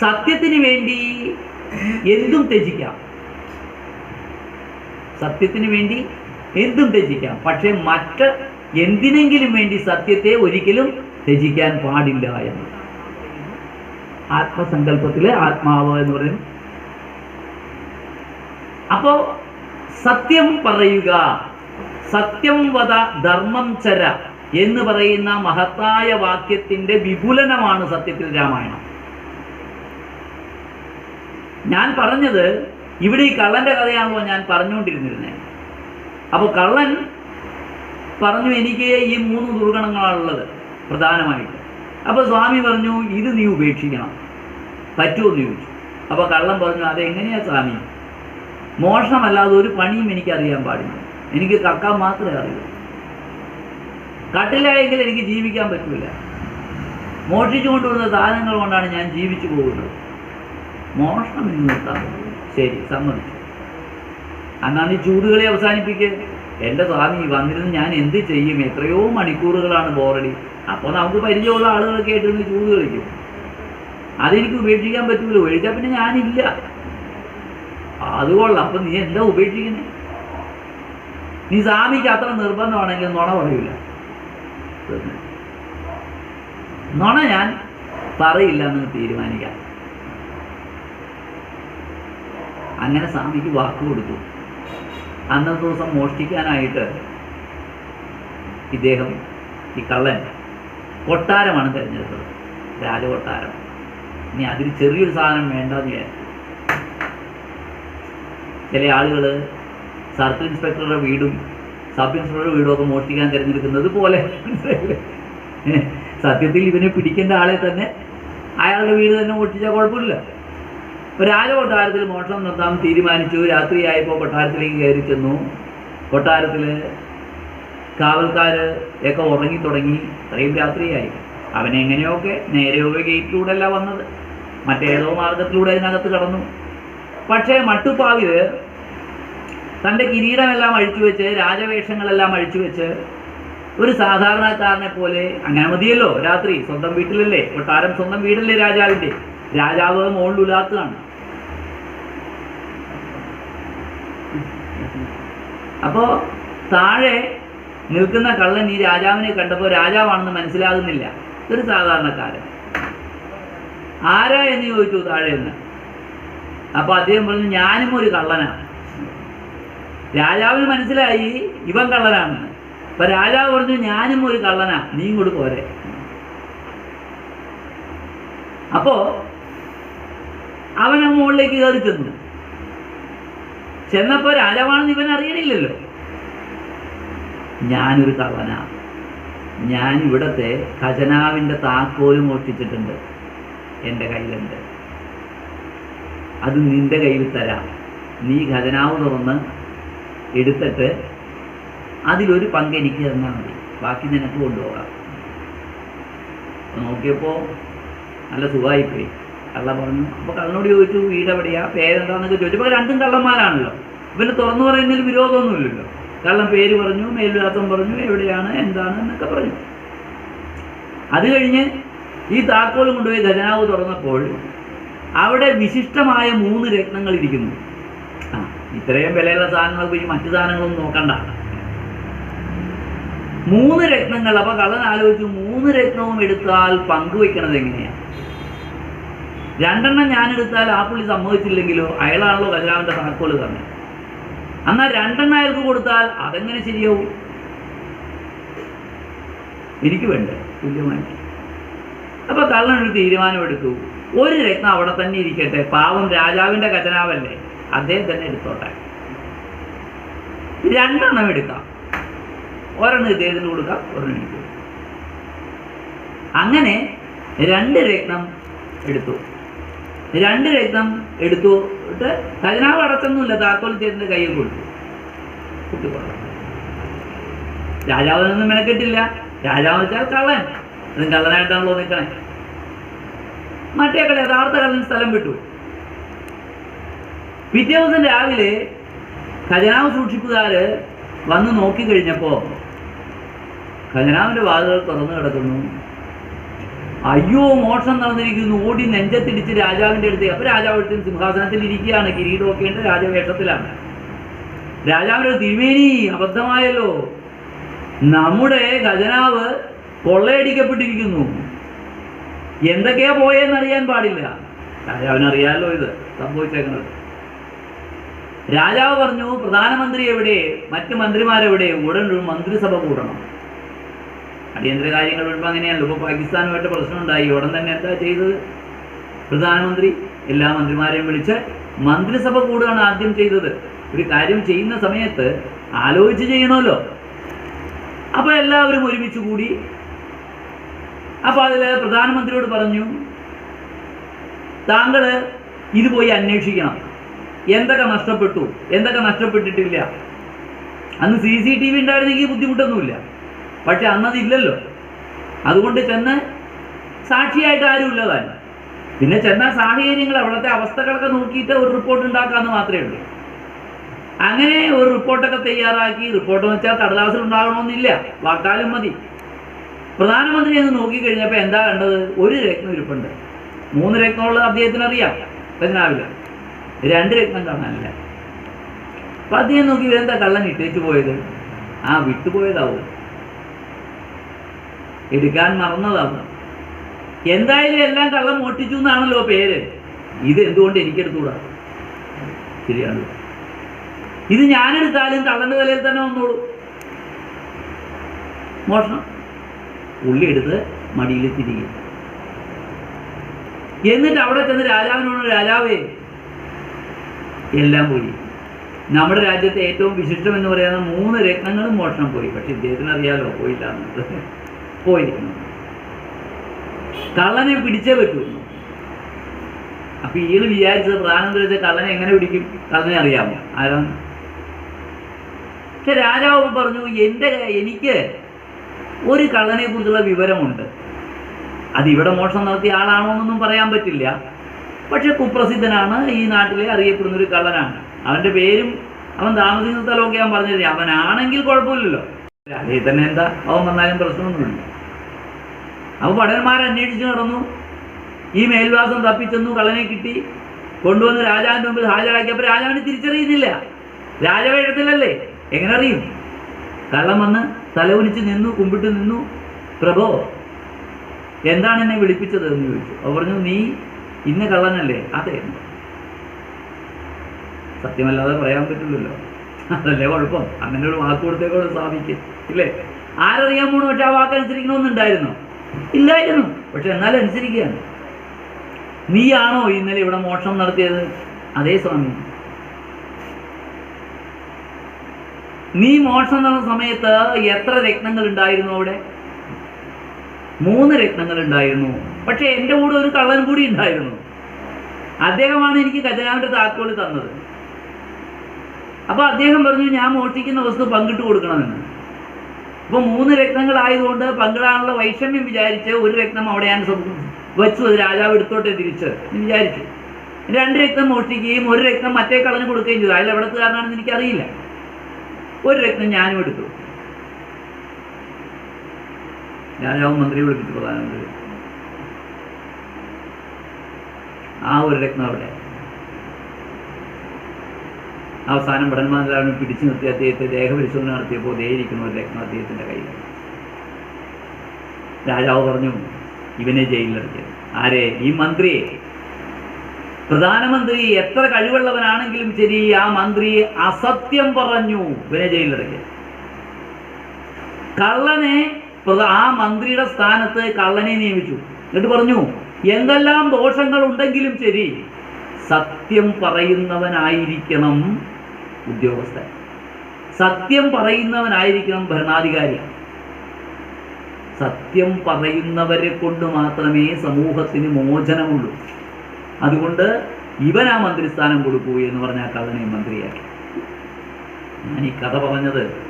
സത്യത്തിന് വേണ്ടി എന്തും ത്യജിക്കാം. സത്യത്തിന് വേണ്ടി എന്തും ത്യജിക്കാം. പക്ഷെ മറ്റ് എന്തിനെങ്കിലും വേണ്ടി സത്യത്തെ ഒരിക്കലും ത്യജിക്കാൻ പാടില്ല എന്ന്. ആത്മസങ്കല്പത്തിൽ ആത്മാവ് എന്ന് പറയുന്നത് അപ്പോ സത്യം പറയുക സത്യം വധ ധർമ്മം ചര എന്ന് പറയുന്ന മഹത്തായ വാക്യത്തിന്റെ വിപുലനമാണ് സത്യത്തിൽ രാമായണം. ഞാൻ പറഞ്ഞത് ഇവിടെ ഈ കള്ളന്റെ കഥയാണല്ലോ ഞാൻ പറഞ്ഞുകൊണ്ടിരുന്നിരുന്നത് അപ്പോൾ കള്ളൻ പറഞ്ഞു എനിക്ക് ഈ മൂന്ന് ദുർഗണങ്ങളാണുള്ളത് പ്രധാനമായിട്ട്. അപ്പോൾ സ്വാമി പറഞ്ഞു ഇത് നീ ഉപേക്ഷിക്കണം. പറ്റുമോ എന്ന് ചോദിച്ചു. അപ്പോൾ കള്ളൻ പറഞ്ഞു അതെങ്ങനെയാ സ്വാമി? മോഷണമല്ലാതെ ഒരു പണിയും എനിക്ക് അറിയാൻ പാടില്ല. എനിക്ക് കക്കാൻ മാത്രമേ അറിയൂ. കട്ടിലായെങ്കിൽ എനിക്ക് ജീവിക്കാൻ പറ്റില്ല മോഷ്ടിച്ചു കൊണ്ടുവരുന്ന സാധനങ്ങൾ കൊണ്ടാണ് ഞാൻ ജീവിച്ചു പോകുന്നത്. മോഷണം ഇന്ന് നിർത്താം ശരി സമ്മതിച്ചു. അന്നാണ് നീ ചൂടുകളെ അവസാനിപ്പിക്കുക എന്റെ സ്വാമി വന്നിരുന്ന് ഞാൻ എന്ത് ചെയ്യും? എത്രയോ മണിക്കൂറുകളാണ് ബോറടി. അപ്പോൾ നമുക്ക് പരിചയമുള്ള ആളുകളൊക്കെ ആയിട്ട് നിന്ന് ചൂട് കളിക്കും. അതെനിക്ക് ഉപേക്ഷിക്കാൻ പറ്റൂല. ഉപേക്ഷിച്ചാൽ പിന്നെ ഞാനില്ല. അതുകൊള്ളാം അപ്പം നീ എന്താ ഉപേക്ഷിക്കുന്നത് നീ സ്വാമിക്ക് അത്ര നിർബന്ധമാണെങ്കിൽ നുണ പറയൂല. നുണ ഞാൻ പറയില്ല എന്ന് തീരുമാനിക്കാം. അങ്ങനെ സ്വാമിക്ക് വാക്ക് കൊടുത്തു. അന്നത്തെ ദിവസം മോഷ്ടിക്കാനായിട്ട് ഇദ്ദേഹം ഈ കള്ളൻ കൊട്ടാരമാണ് തിരഞ്ഞെടുത്തത്. രാജകൊട്ടാരം. ഇനി അതിൽ ചെറിയൊരു സാധനം വേണ്ടെന്ന് വിചാരിച്ചു. ചില ആളുകൾ സർക്കിൾ ഇൻസ്പെക്ടറുടെ വീടും സബ് ഇൻസ്പെക്ടറുടെ വീടും ഒക്കെ മോഷ്ടിക്കാൻ തിരഞ്ഞെടുക്കുന്നത് പോലെ. സത്യത്തിൽ ഇവനെ പിടിക്കേണ്ട ആളെ തന്നെ അയാളുടെ വീട് തന്നെ മോഷ്ടിച്ചാൽ കുഴപ്പമില്ല. രാജകൊട്ടാരത്തിൽ മോഷണം നിർത്താൻ തീരുമാനിച്ചു. രാത്രിയായപ്പോൾ കൊട്ടാരത്തിലേക്ക് കയറി ചെന്നു. കൊട്ടാരത്തിൽ കാവൽക്കാർ ഒക്കെ ഉറങ്ങി തുടങ്ങി. അത്രയും രാത്രിയായി. അവനെങ്ങനെയൊക്കെ നേരെയൊക്കെ ഗേറ്റിലൂടെ അല്ല വന്നത്. മറ്റേതോ മാർഗത്തിലൂടെ അതിനകത്ത് കടന്നു. പക്ഷേ മട്ടുപ്പാവിൽ തന്റെ കിരീടമെല്ലാം അഴിച്ചു വെച്ച് രാജവേഷങ്ങളെല്ലാം അഴിച്ചു വെച്ച് ഒരു സാധാരണക്കാരനെ പോലെ അങ്ങനെ മതിയല്ലോ രാത്രി. സ്വന്തം വീട്ടിലല്ലേ? കൊട്ടാരം സ്വന്തം വീടല്ലേ രാജാവിന്റെ രാജാവ് മുകളിലുലാത്താണ് അപ്പോൾ താഴെ നിൽക്കുന്ന കള്ളൻ ഈ രാജാവിനെ കണ്ടപ്പോൾ രാജാവാണെന്ന് മനസ്സിലാകുന്നില്ല. ഒരു സാധാരണക്കാരൻ. ആരാ എന്ന് ചോദിച്ചു താഴെ നിന്ന്. അപ്പോൾ അദ്ദേഹം പറഞ്ഞു ഞാനും ഒരു കള്ളനാണ്. രാജാവിന് മനസ്സിലായി ഇവൻ കള്ളനാണെന്ന്. അപ്പൊ രാജാവ് പറഞ്ഞു ഞാനും ഒരു കള്ളനാ നീ ഇങ്ങോട്ട് പോരെ. അപ്പോൾ അവൻ ആ മുകളിലേക്ക് കയറി ചെന്നു. ചെന്നപ്പോ രാജാവാണെന്ന് ഇവൻ അറിയണില്ലല്ലോ. ഞാനൊരു കള്ളനാ ഞാൻ ഇവിടത്തെ ഖജനാവിന്റെ താക്കോൽ മോഷ്ടിച്ചിട്ടുണ്ട് എന്റെ കയ്യിലുണ്ട്. അത് നിന്റെ കയ്യിൽ തരാം. നീ ഖജനാവ് തുറന്ന് എടുത്തിട്ട് അതിലൊരു പങ്ക് എനിക്ക് തന്നാൽ മതി. ബാക്കി നിനക്ക് കൊണ്ടുപോകാം. നോക്കിയപ്പോൾ നല്ല സുഖമായിപ്പോയി. കള്ള പറഞ്ഞു. അപ്പോൾ കള്ളനോട് ചോദിച്ചു വീട് എവിടെയാ പേരെന്താന്നൊക്കെ ചോദിച്ചു. അപ്പോൾ രണ്ടും കള്ളന്മാരാണല്ലോ. ഇവന് തുറന്നു പറയുന്നതിൽ വിരോധമൊന്നുമില്ലല്ലോ. കള്ളൻ പേര് പറഞ്ഞു മേൽവിലാസം പറഞ്ഞു എവിടെയാണ് എന്താണ് എന്നൊക്കെ പറഞ്ഞു. അത് കഴിഞ്ഞ് ഈ താക്കോലും കൊണ്ടുപോയി ഖജനാവ് തുറന്നപ്പോൾ അവിടെ വിശിഷ്ടമായ മൂന്ന് രത്നങ്ങൾ ഇരിക്കുന്നു. ആ ഇത്രയും വിലയുള്ള സാധനങ്ങൾ പോയി മറ്റു സാധനങ്ങളൊന്നും നോക്കണ്ട. മൂന്ന് രത്നങ്ങൾ. അപ്പൊ കള്ളൻ ആലോചിച്ചു മൂന്ന് രത്നവും എടുത്താൽ പങ്കുവെക്കണത് എങ്ങനെയാ? രണ്ടെണ്ണം ഞാനെടുത്താൽ ആ പുള്ളി സമ്മതിച്ചില്ലെങ്കിലോ അയാളാണല്ലോ ഖജനാവിന്റെ താക്കോൽ തന്നെ എന്നാൽ രണ്ടെണ്ണം അയാൾക്ക് കൊടുത്താൽ അതെങ്ങനെ ശരിയാവും? എനിക്ക് വേണ്ടേ തുല്യമായിട്ട് അപ്പൊ കള്ളൻ ഒരു തീരുമാനമെടുത്തു. ഒരു രത്നം അവിടെ തന്നെ ഇരിക്കട്ടെ. പാവം രാജാവിന്റെ ഖജനാവല്ലേ? അദ്ദേഹം തന്നെ എടുത്തോട്ടെ. രണ്ടെണ്ണം എടുക്കാം. ഒരെണ്ണം ഇദ്ദേഹത്തിന് കൊടുക്കാം ഒരെണ്ണം എടുക്കാം അങ്ങനെ രണ്ട് രത്നം എടുത്തു. രണ്ട് രക്തം എടുത്തു ഇട്ട് ഖജനാവ് അടച്ചൊന്നുമില്ല താക്കോൽ ചേട്ടന്റെ കയ്യിൽ കൊടുത്തു. രാജാവ് രാജാവിനൊന്നും മെനക്കെട്ടില്ല. രാജാവ് വെച്ചാൽ കള്ളൻ. അതും കള്ളനായിട്ടാണല്ലോ നിൽക്കണേ. മറ്റേ കട യഥാർത്ഥ കള്ളൻ സ്ഥലം വിട്ടു. പിറ്റേ ദിവസം രാവിലെ ഖജനാവ് സൂക്ഷിപ്പുകാര് വന്ന് നോക്കിക്കഴിഞ്ഞപ്പോൾ ഖജനാവിന്റെ വാതിലുകൾ തുറന്നു കിടക്കുന്നു. അയ്യോ മോഷണം നടന്നിരിക്കുന്നു. ഓടി നെഞ്ചത്തിടിച്ച് രാജാവിന്റെ അടുത്ത്. അപ്പോൾ രാജാവ് എടുത്ത് സിംഹാസനത്തിൽ ഇരിക്കുകയാണ്. കിരീടമൊക്കെ ഉണ്ട്. രാജവേഷത്തിലാണ്. രാജാവിന്റെ അടുത്ത്, തിരുമേനി. അബദ്ധമായല്ലോ. നമ്മുടെ ഖജനാവ് കൊള്ളയടിക്കപ്പെട്ടിരിക്കുന്നു. എന്തൊക്കെയാ പോയെന്ന് അറിയാൻ പാടില്ല. രാജാവിനറിയാലോ ഇത്. സംഭവിച്ചേക്കുന്നത് രാജാവ് പറഞ്ഞു പ്രധാനമന്ത്രി എവിടെ? മറ്റ് മന്ത്രിമാരെവിടെ? ഉടൻ ഒരു മന്ത്രിസഭ കൂടണം. അടിയന്തര കാര്യങ്ങൾ വരുമ്പോൾ അങ്ങനെയാണല്ലോ. ഇപ്പോൾ പാകിസ്ഥാനുമായിട്ട് പ്രശ്നമുണ്ടായി. ഉടൻ തന്നെ എന്താ ചെയ്തത്? പ്രധാനമന്ത്രി എല്ലാ മന്ത്രിമാരെയും വിളിച്ച് മന്ത്രിസഭ കൂടുകയാണ് ആദ്യം ചെയ്തത്. ഒരു കാര്യം ചെയ്യുന്ന സമയത്ത് ആലോചിച്ച് ചെയ്യണമല്ലോ. അപ്പോൾ എല്ലാവരും ഒരുമിച്ച് കൂടി. അപ്പോൾ അതിൽ പ്രധാനമന്ത്രിയോട് പറഞ്ഞു താങ്കൾ ഇത് പോയി അന്വേഷിക്കണം. എന്തൊക്കെ നഷ്ടപ്പെട്ടു? എന്തൊക്കെ നഷ്ടപ്പെട്ടിട്ടില്ല? അന്ന് സി സി ടി വി ഉണ്ടായിരുന്നെങ്കിൽ ബുദ്ധിമുട്ടൊന്നുമില്ല. പക്ഷെ അന്നതില്ലല്ലോ. അതുകൊണ്ട് ചെന്ന് സാക്ഷിയായിട്ട് ആരും ഇല്ലതാൻ പിന്നെ ചെന്ന സാഹചര്യങ്ങൾ അവിടുത്തെ അവസ്ഥകളൊക്കെ നോക്കിയിട്ട് ഒരു റിപ്പോർട്ട് ഉണ്ടാക്കാമെന്ന് മാത്രമേ ഉള്ളൂ. അങ്ങനെ ഒരു റിപ്പോർട്ടൊക്കെ തയ്യാറാക്കി. റിപ്പോർട്ട് എന്ന് വെച്ചാൽ കടലാസിൽ ഉണ്ടാകണമെന്നില്ല. വാക്കാലും മതി. പ്രധാനമന്ത്രി എന്ന് നോക്കിക്കഴിഞ്ഞപ്പോൾ എന്താ കണ്ടത്? ഒരു രത്നം ഇരിപ്പുണ്ട്. മൂന്ന് രത്നമുള്ളത് അദ്ദേഹത്തിന് അറിയാം ഖജനാവില്ല രണ്ട് രത്നം കാണാനില്ല. അപ്പം അദ്ദേഹം നോക്കി ഇതെന്താ കള്ളൻ ഇട്ടേച്ച് പോയത്? ആ വിട്ടുപോയതാവും. എടുക്കാൻ മറന്നതാണ്. എന്തായാലും എല്ലാം കള്ളം മോട്ടിച്ചു എന്നാണല്ലോ പേര്. ഇത് എന്തുകൊണ്ട് എനിക്കെടുത്തുകൂടാ ശരിയാണ്. ഇത് ഞാനെടുത്താലും കള്ളന്റെ തലയിൽ തന്നെ വന്നോളൂ. മോഷണം. ഉള്ളി എടുത്ത് മടിയിൽ തിരികെ. എന്നിട്ട് അവിടെ ചെന്ന് രാജാവിനോട് രാജാവേ എല്ലാം പോയി. നമ്മുടെ രാജ്യത്തെ ഏറ്റവും വിശിഷ്ടം എന്ന് പറയുന്ന മൂന്ന് രത്നങ്ങളും മോഷണം പോയി. പക്ഷെ ഇദ്ദേഹത്തിന് അറിയാലോ പോയില്ല എന്നുള്ളത്. പോയിരിക്കുന്നു കള്ളനെ പിടിച്ചേ പറ്റൂ. അപ്പൊ ഇയാൾ വിചാരിച്ചത് പ്രധാനമന്ത്രി കള്ളനെ എങ്ങനെ പിടിക്കും? കള്ളനെ അറിയാമോ? ആരാണ്? പക്ഷെ രാജാവ് പറഞ്ഞു എന്റെ എനിക്ക് ഒരു കള്ളനെ കുറിച്ചുള്ള വിവരമുണ്ട്. അത് ഇവിടെ മോഷണം നടത്തിയ ആളാണോ എന്നൊന്നും പറയാൻ പറ്റില്ല. പക്ഷെ കുപ്രസിദ്ധനാണ് ഈ നാട്ടിലെ അറിയപ്പെടുന്ന ഒരു കള്ളനാണ്. അവന്റെ പേരും അവൻ താമസിക്കുന്ന സ്ഥലമൊക്കെ ഞാൻ പറഞ്ഞു അവനാണെങ്കിൽ കുഴപ്പമില്ലല്ലോ. അതേ തന്നെ എന്താ? അവൻ വന്നാലും പ്രശ്നമൊന്നുമില്ല. അപ്പോൾ ഭടന്മാരെ അന്വേഷിച്ച് നടന്നു. ഈ മേൽവാസം തപ്പിച്ചെന്നു കള്ളനെ കിട്ടി. കൊണ്ടുവന്ന് രാജാവിന്റെ മുമ്പിൽ ഹാജരാക്കിയപ്പോൾ രാജാവിന് തിരിച്ചറിയുന്നില്ല. രാജവേഷത്തിലല്ലേ എങ്ങനെ അറിയും? കള്ളം വന്ന് തലകുനിച്ച് നിന്നു കുമ്പിട്ട് നിന്നു. പ്രഭോ എന്താണ് എന്നെ വിളിപ്പിച്ചത് എന്ന് ചോദിച്ചു. അവർ പറഞ്ഞു നീ ഇന്ന് കള്ളനല്ലേ? അതെ. സത്യമല്ലാതെ പറയാൻ പറ്റില്ലല്ലോ. അതല്ലേ കുഴപ്പം. അങ്ങനെ ഒരു വാക്ക് കൊടുത്തേക്കോട് സ്ഥാപിക്കും ഇല്ലേ? ആരറിയാൻ പോണു പക്ഷെ ആ വാക്ക് അനുസരിക്കണമെന്നുണ്ടായിരുന്നോ. ഇല്ലായിരുന്നു. പക്ഷെ എന്നാലും അനുസരിക്കുകയാണ്. നീയാണോ ഇന്നലെ ഇവിടെ മോഷണം നടത്തിയത്? അതേ സ്വാമി. നീ മോഷണം നടന്ന സമയത്ത് എത്ര രത്നങ്ങൾ ഉണ്ടായിരുന്നു അവിടെ? മൂന്ന് രത്നങ്ങൾ ഉണ്ടായിരുന്നു. പക്ഷെ എന്റെ കൂടെ ഒരു കള്ളൻ കൂടി ഉണ്ടായിരുന്നു. അദ്ദേഹമാണ് എനിക്ക് ഖജനാവിന്റെ താക്കോൽ തന്നത്. അപ്പോൾ അദ്ദേഹം പറഞ്ഞു ഞാൻ മോഷ്ടിക്കുന്ന വസ്തു പങ്കിട്ട് കൊടുക്കണമെന്ന്. അപ്പോൾ മൂന്ന് രത്നങ്ങളായതുകൊണ്ട് പങ്കിടാനുള്ള വൈഷമ്യം വിചാരിച്ച് ഒരു രത്നം അവിടെ ഞാൻ വെച്ചു രാജാവ് എടുത്തോട്ടെ തിരിച്ച് വിചാരിച്ചു. രണ്ട് രക്തം മോഷ്ടിക്കുകയും ഒരു രക്തം മറ്റേ കളഞ്ഞു കൊടുക്കുകയും ചെയ്തു. അതിൽ എവിടത്തുകാരനാണെന്ന് എനിക്കറിയില്ല. ഒരു രക്തം ഞാനും എടുത്തു. രാജാവ് മന്ത്രി വിളിപ്പിച്ചു പ്രധാനമന്ത്രി ആ ഒരു രത്നം അവിടെ. അവസാനം ഭടന്മാരാണ് പിടിച്ചു നിർത്തി അദ്ദേഹത്തെ ദേഹപരിശോധന നടത്തിയപ്പോൾ ദേഹിരിക്കുന്ന ഒരു രക്തം അദ്ദേഹത്തിന്റെ കയ്യിൽ. രാജാവ് പറഞ്ഞു ഇവനെ ജയിലിലിറക്കി ആരെ? ഈ മന്ത്രിയെ? പ്രധാനമന്ത്രി എത്ര കഴിവുള്ളവനാണെങ്കിലും ശരി ആ മന്ത്രി അസത്യം പറഞ്ഞു ഇവനെ ജയിലിലിറക്കി കള്ളനെ ആ മന്ത്രിയുടെ സ്ഥാനത്ത് കള്ളനെ നിയമിച്ചു. എന്നിട്ട് പറഞ്ഞു എന്തെല്ലാം ദോഷങ്ങൾ ഉണ്ടെങ്കിലും ശരി സത്യം പറയുന്നവനായിരിക്കണം ഉദ്യോഗസ്ഥൻ. സത്യം പറയുന്നവനായിരിക്കണം ഭരണാധികാരി. സത്യം പറയുന്നവരെ കൊണ്ട് മാത്രമേ സമൂഹത്തിന് മോചനമുള്ളൂ. അതുകൊണ്ട് ഇവൻ ആ മന്ത്രിസ്ഥാനം കൊടുക്കൂ എന്ന് പറഞ്ഞ ആ കള്ളനെ മന്ത്രിയാക്കി. ഞാൻ ഈ കഥ പറഞ്ഞത്